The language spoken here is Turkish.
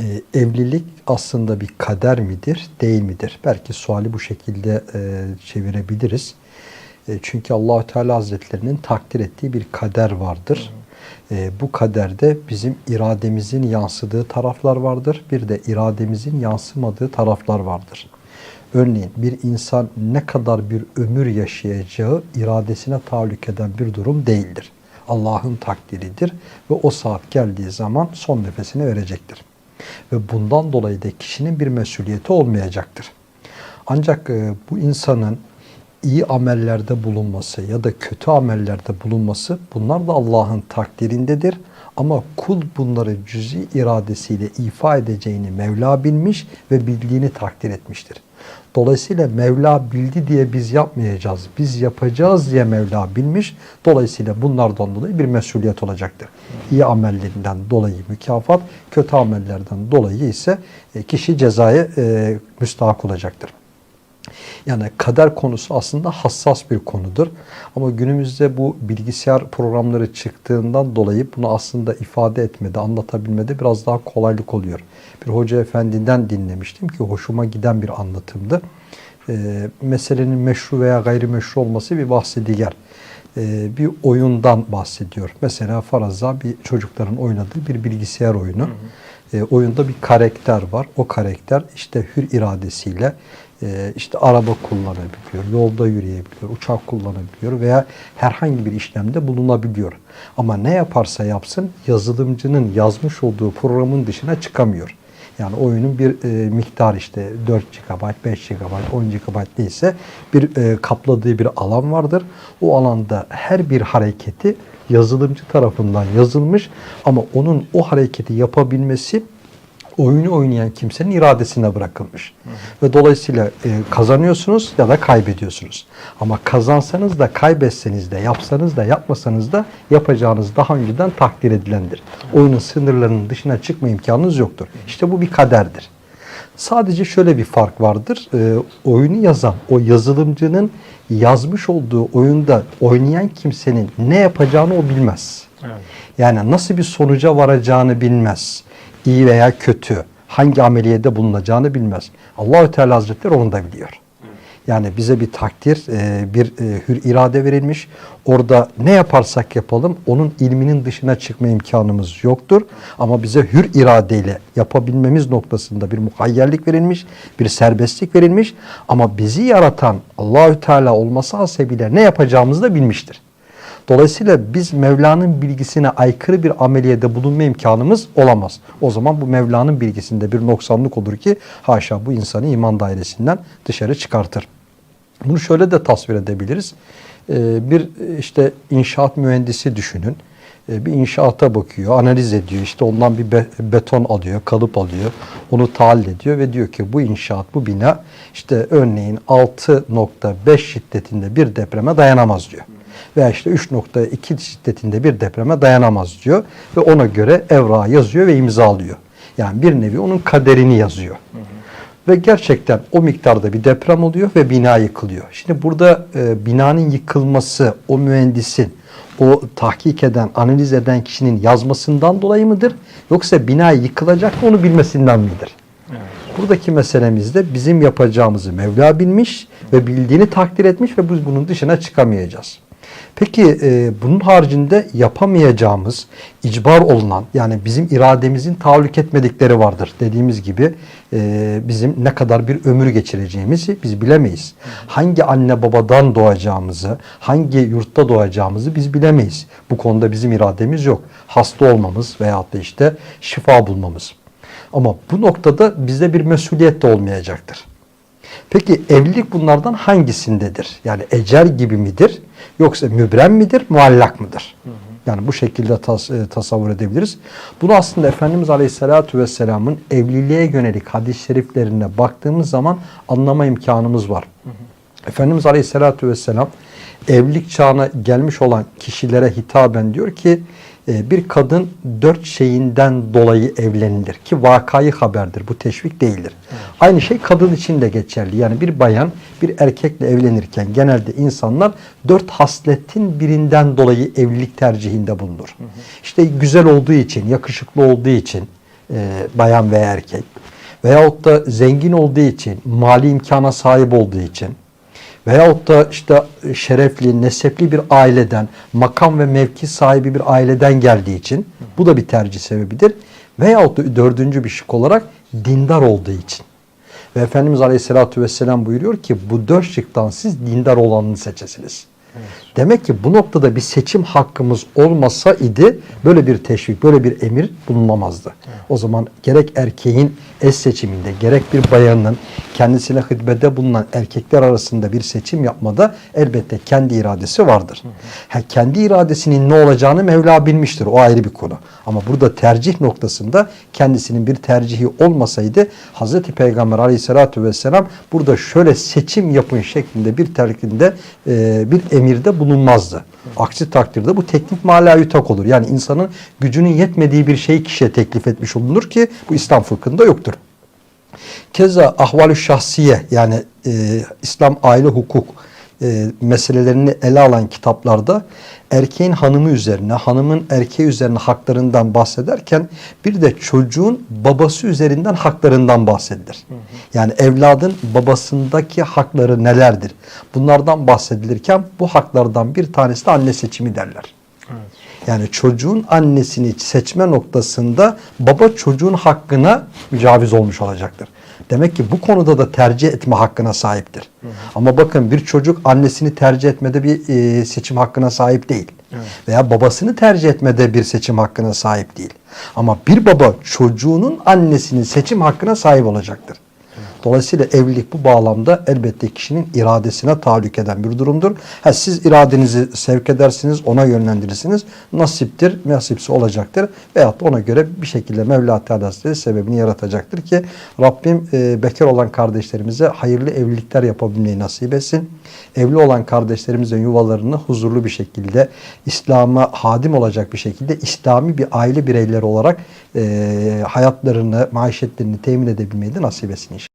e, evlilik aslında bir kader midir, değil midir? Belki suali bu şekilde e, çevirebiliriz. E, çünkü Allahü Teala Hazretlerinin takdir ettiği bir kader vardır. E, bu kaderde bizim irademizin yansıdığı taraflar vardır. Bir de irademizin yansımadığı taraflar vardır. Örneğin bir insan ne kadar bir ömür yaşayacağı iradesine tahallük eden bir durum değildir. Allah'ın takdiridir ve o saat geldiği zaman son nefesini verecektir. Ve bundan dolayı da kişinin bir mesuliyeti olmayacaktır. Ancak e, bu insanın iyi amellerde bulunması ya da kötü amellerde bulunması bunlar da Allah'ın takdirindedir. Ama kul bunları cüzi iradesiyle ifa edeceğini Mevla bilmiş ve bildiğini takdir etmiştir. Dolayısıyla Mevla bildi diye biz yapmayacağız. Biz yapacağız diye Mevla bilmiş. Dolayısıyla bunlardan dolayı bir mesuliyet olacaktır. İyi amellerinden dolayı mükafat, kötü amellerden dolayı ise e, kişi cezaya e, müstahak olacaktır. Yani kader konusu aslında hassas bir konudur. Ama günümüzde bu bilgisayar programları çıktığından dolayı bunu aslında ifade etmede, anlatabilmede biraz daha kolaylık oluyor. Bir hoca efendiden dinlemiştim ki hoşuma giden bir anlatımdı. Ee, meselenin meşru veya gayrimeşru olması bir bahsi diğer. Ee, bir oyundan bahsediyor. Mesela faraza bir çocukların oynadığı bir bilgisayar oyunu. Hı hı. Ee, oyunda bir karakter var. O karakter işte hür iradesiyle e, işte araba kullanabiliyor, yolda yürüyebiliyor, uçak kullanabiliyor veya herhangi bir işlemde bulunabiliyor. Ama ne yaparsa yapsın yazılımcının yazmış olduğu programın dışına çıkamıyor. Yani oyunun bir e, miktar işte 4 GB, 5 GB, 10 GB neyse bir e, kapladığı bir alan vardır. O alanda her bir hareketi yazılımcı tarafından yazılmış ama onun o hareketi yapabilmesi oyunu oynayan kimsenin iradesine bırakılmış. Hı hı. Ve dolayısıyla e, kazanıyorsunuz ya da kaybediyorsunuz. Ama kazansanız da kaybetseniz de yapsanız da yapmasanız da yapacağınız daha önceden takdir edilendir. Hı. Oyunun sınırlarının dışına çıkma imkanınız yoktur. İşte bu bir kaderdir. Sadece şöyle bir fark vardır. E, oyunu yazan o yazılımcının yazmış olduğu oyunda oynayan kimsenin ne yapacağını o bilmez. Evet. Yani nasıl bir sonuca varacağını bilmez iyi veya kötü, hangi ameliyede bulunacağını bilmez. Allahü Teala Hazretleri onu da biliyor. Yani bize bir takdir, e, bir e, hür irade verilmiş. Orada ne yaparsak yapalım onun ilminin dışına çıkma imkanımız yoktur. Ama bize hür iradeyle yapabilmemiz noktasında bir muhayyerlik verilmiş, bir serbestlik verilmiş. Ama bizi yaratan Allahü Teala olması hasebiyle ne yapacağımızı da bilmiştir. Dolayısıyla biz Mevla'nın bilgisine aykırı bir ameliyede bulunma imkanımız olamaz. O zaman bu Mevla'nın bilgisinde bir noksanlık olur ki haşa bu insanı iman dairesinden dışarı çıkartır. Bunu şöyle de tasvir edebiliriz. Ee, bir işte inşaat mühendisi düşünün. Ee, bir inşaata bakıyor, analiz ediyor. İşte ondan bir beton alıyor, kalıp alıyor. Onu tahlil ediyor ve diyor ki bu inşaat, bu bina işte örneğin 6.5 şiddetinde bir depreme dayanamaz diyor veya işte 3.2 şiddetinde bir depreme dayanamaz diyor ve ona göre evra yazıyor ve imzalıyor. Yani bir nevi onun kaderini yazıyor. Hı hı. Ve gerçekten o miktarda bir deprem oluyor ve bina yıkılıyor. Şimdi burada e, binanın yıkılması o mühendisin, o tahkik eden, analiz eden kişinin yazmasından dolayı mıdır? Yoksa bina yıkılacak onu bilmesinden midir? Evet. Buradaki meselemiz de bizim yapacağımızı Mevla bilmiş ve bildiğini takdir etmiş ve biz bunun dışına çıkamayacağız. Peki e, bunun haricinde yapamayacağımız, icbar olunan yani bizim irademizin tahallük etmedikleri vardır. Dediğimiz gibi e, bizim ne kadar bir ömür geçireceğimizi biz bilemeyiz. Hangi anne babadan doğacağımızı, hangi yurtta doğacağımızı biz bilemeyiz. Bu konuda bizim irademiz yok. Hasta olmamız veyahut da işte şifa bulmamız. Ama bu noktada bizde bir mesuliyet de olmayacaktır. Peki evlilik bunlardan hangisindedir? Yani ecel gibi midir? Yoksa mübrem midir, muallak mıdır? Yani bu şekilde tas, e, tasavvur edebiliriz. Bunu aslında Efendimiz Aleyhisselatü Vesselam'ın evliliğe yönelik hadis-i şeriflerine baktığımız zaman anlama imkanımız var. Hı hı. Efendimiz Aleyhisselatü Vesselam evlilik çağına gelmiş olan kişilere hitaben diyor ki bir kadın dört şeyinden dolayı evlenilir ki vakayı haberdir. Bu teşvik değildir. Evet. Aynı şey kadın için de geçerli. Yani bir bayan bir erkekle evlenirken genelde insanlar dört hasletin birinden dolayı evlilik tercihinde bulunur. Hı hı. İşte güzel olduğu için, yakışıklı olduğu için e, bayan veya erkek veyahut da zengin olduğu için, mali imkana sahip olduğu için veyahut da işte şerefli, nesepli bir aileden, makam ve mevki sahibi bir aileden geldiği için bu da bir tercih sebebidir. Veyahut da dördüncü bir şık olarak dindar olduğu için. Ve Efendimiz Aleyhisselatü Vesselam buyuruyor ki bu dört şıktan siz dindar olanını seçesiniz. Demek ki bu noktada bir seçim hakkımız olmasa idi böyle bir teşvik, böyle bir emir bulunamazdı. O zaman gerek erkeğin eş seçiminde, gerek bir bayanın kendisine hizmette bulunan erkekler arasında bir seçim yapmada elbette kendi iradesi vardır. Ha, kendi iradesinin ne olacağını Mevla bilmiştir. O ayrı bir konu. Ama burada tercih noktasında kendisinin bir tercihi olmasaydı Hz. Peygamber aleyhissalatü vesselam burada şöyle seçim yapın şeklinde bir telkinde e, bir emirde bulunmazdı. Aksi takdirde bu teklif malayütak olur. Yani insanın gücünün yetmediği bir şeyi kişiye teklif etmiş olunur ki bu İslam fıkhında yoktur. Keza ahvalü şahsiye yani e, İslam aile hukuk e, meselelerini ele alan kitaplarda erkeğin hanımı üzerine, hanımın erkeği üzerine haklarından bahsederken bir de çocuğun babası üzerinden haklarından bahsedilir. Yani evladın babasındaki hakları nelerdir? Bunlardan bahsedilirken bu haklardan bir tanesi de anne seçimi derler. Yani çocuğun annesini seçme noktasında baba çocuğun hakkına mücaviz olmuş olacaktır. Demek ki bu konuda da tercih etme hakkına sahiptir. Ama bakın bir çocuk annesini tercih etmede bir e, seçim hakkına sahip değil. Veya babasını tercih etmede bir seçim hakkına sahip değil. Ama bir baba çocuğunun annesinin seçim hakkına sahip olacaktır. Dolayısıyla evlilik bu bağlamda elbette kişinin iradesine tahallük eden bir durumdur. Ha, siz iradenizi sevk edersiniz, ona yönlendirirsiniz. Nasiptir, nasipsi olacaktır. Veyahut ona göre bir şekilde Mevla Teala sebebini yaratacaktır ki Rabbim e, bekar olan kardeşlerimize hayırlı evlilikler yapabilmeyi nasip etsin. Evli olan kardeşlerimizin yuvalarını huzurlu bir şekilde İslam'a hadim olacak bir şekilde İslami bir aile bireyleri olarak e, hayatlarını, maişetlerini temin edebilmeyi de nasip etsin inşallah.